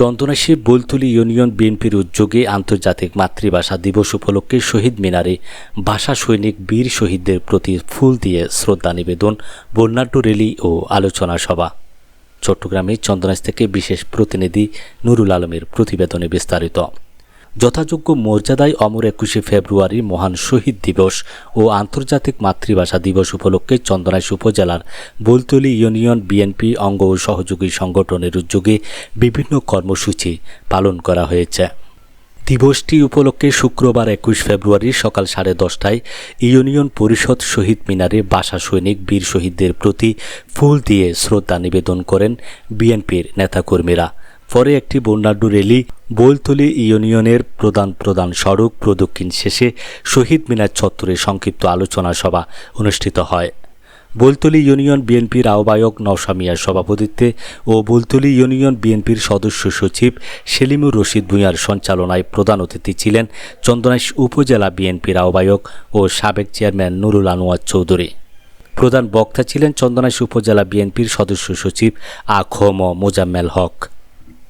Chandanaish বুলতুলি union বিএনপির উদ্যোগে আন্তর্জাতিক মাতৃভাষা দিবস উপলক্ষে শহীদ মিনারে ভাষা সৈনিক বীর শহীদদের প্রতি ফুল দিয়ে শ্রদ্ধা নিবেদন বর্ণাঢ্য রেলি ও আলোচনা সভা। চট্টগ্রামে চন্দনাশ থেকে বিশেষ প্রতিনিধি নুরুল আলমের প্রতিবেদনে বিস্তারিত। যথাযোগ্য মর্যাদায় অমর একুশে ফেব্রুয়ারি মহান শহীদ দিবস ও আন্তর্জাতিক মাতৃভাষা দিবস উপলক্ষে চন্দনাইশ উপজেলার বুলতলি ইউনিয়ন বিএনপি অঙ্গ ও সহযোগী সংগঠনের উদ্যোগে বিভিন্ন কর্মসূচি পালন করা হয়েছে। দিবসটি উপলক্ষে শুক্রবার একুশ ফেব্রুয়ারি সকাল সাড়ে দশটায় ইউনিয়ন পরিষদ শহীদ মিনারে বাসা সৈনিক বীর শহীদদের প্রতি ফুল দিয়ে শ্রদ্ধা নিবেদন করেন বিএনপির নেতাকর্মীরা। পরে একটি বর্ণাঢ্য র্যালি বোলতলি ইউনিয়নের প্রধান প্রধান সড়ক প্রদক্ষিণ শেষে শহীদ মিনার চত্বরে সংক্ষিপ্ত আলোচনা সভা অনুষ্ঠিত হয়। বোলতলি ইউনিয়ন বিএনপির আহ্বায়ক নওশা মিয়ার সভাপতিত্বে ও বোলতলি ইউনিয়ন বিএনপির সদস্য সচিব সেলিমুর রশিদ ভূঁইয়ার সঞ্চালনায় প্রধান অতিথি ছিলেন চন্দনাইশ উপজেলা বিএনপির আহ্বায়ক ও সাবেক চেয়ারম্যান নুরুল আনোয়ার চৌধুরী। প্রধান বক্তা ছিলেন চন্দনাইশ উপজেলা বিএনপির সদস্য সচিব আখম মোজাম্মেল হক।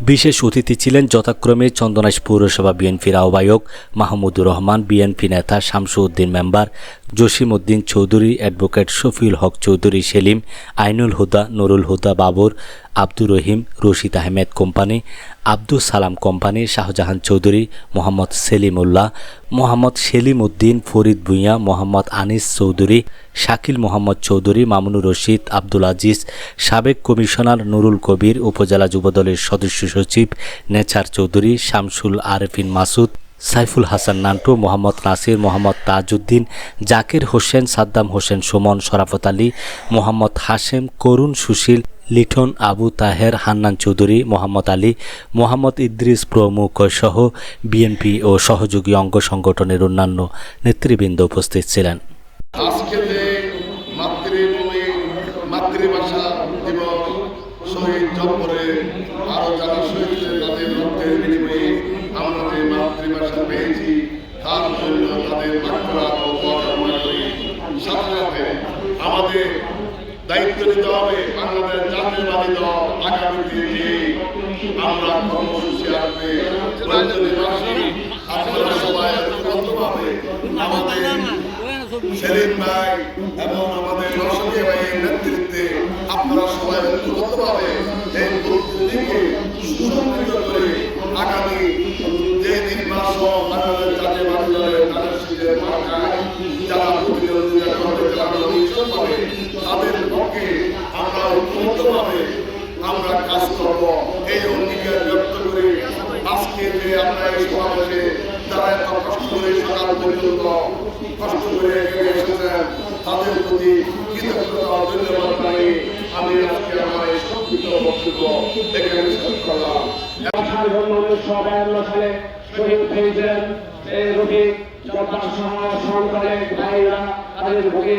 বিশেষ অতিথি ছিলেন যথাক্রমে চন্দনাইশ পৌরসভা বিএনপির আহ্বায়ক মাহমুদুর রহমান, বিএনপি নেতা Shamsu Uddin member Jasim Uddin Chowdhury, advocate Shafiul Haque Chowdhury, Selim, Ainul Huda, Nurul Huda Babar, Abdur Rahim, Rashid Ahmed company Abdul Salam company, Shahjahan Chowdhury, Mohammad Selimullah, Mohammad Selim Uddin, Farid Bhuiyan, Mohammad Anis Chowdhury, Shakil Mohammad Chowdhury, Mamunur Rashid, Abdul Aziz, সাবেক commissioner Nurul Kabir, উপজেলা যুবদলের সদস্য সচিব nature Chowdhury, Shamsul Arefin Masud Saiful Hasan Nantu, Mohammad Nasir, Mohammad Tajuddin, Zakir Hossain, Saddam Hossain, Sumon Sharafat Ali, Mohammad Hashem, Karun Sushil Liton Abu Taher, Hannan Chowdhury, Mohammad Ali, Mohammad Idris প্রমুখ সহ BNP ও সহযোগী অঙ্গ সংগঠনের অন্যান্য নেতৃবৃন্দ উপস্থিত ছিলেন। মাতৃভাষা পেয়েছি তার জন্য তাদের সাথে আমাদের দায়িত্ব নিতে হবে। বাংলাদেশ জাতীয়বাদী দল আগামীতে যে আমরা কর্মসূচি আসবে আপনারা সবাই ঐক্যবদ্ধভাবে আমাদের সেলিম ভাই এবং আমাদের রসকে ভাইয়ের নেতৃত্বে আপনারা সবাই ঐক্যবদ্ধভাবে এই প্রস্তুতিকে সুসংগঠিত যে আমরা এই সমাবেশে যারা এত কষ্ট করে সকাল পর্যন্ত কষ্ট করে এগিয়ে এসেছেন, তাদের প্রতি কৃতজ্ঞতা ধন্যবাদ জানিয়ে আমি আজকে আমার এই সংক্ষিপ্ত বক্তব্য এখানে শেষ করলাম। উনিশশো বায়ান্ন সালে শহীদ হয়েছিলেন এই রোগী সন্তানের ভাইরা তাদের ভোগে